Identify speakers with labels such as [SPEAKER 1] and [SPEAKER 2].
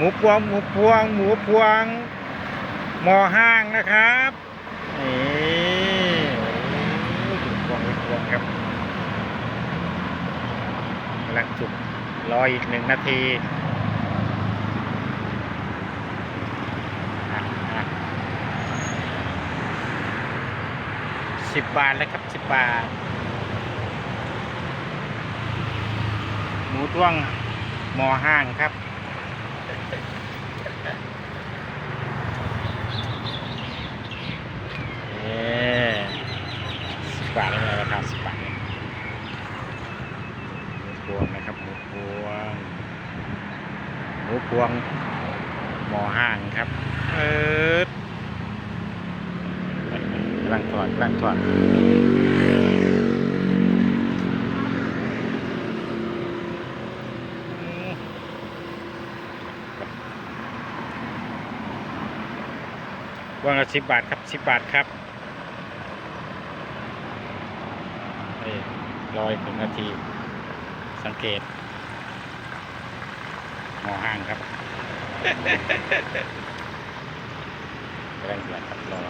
[SPEAKER 1] หมูพวงหมูพวง หมูพวงหมอห้างนะครับนี่หมูพวงหมูพวงครับกำลังสุกรออีกหนึ่งนาทีสิบบาทแล้วครับสิบบาท หมูต้วงหมอห้างครับ สิบบาทเลยราคาสิบบาทเนี่ยหมูพวงนะครับหมูพวงหมูพวงหมอห้างครับ เออกำลังถอดกำลังถอดวางละสิบบาทครับสิบบาทครับนี่ รอยหนึ่งนาที สังเกตหมอห้างครับกำลังเดือดครับรอ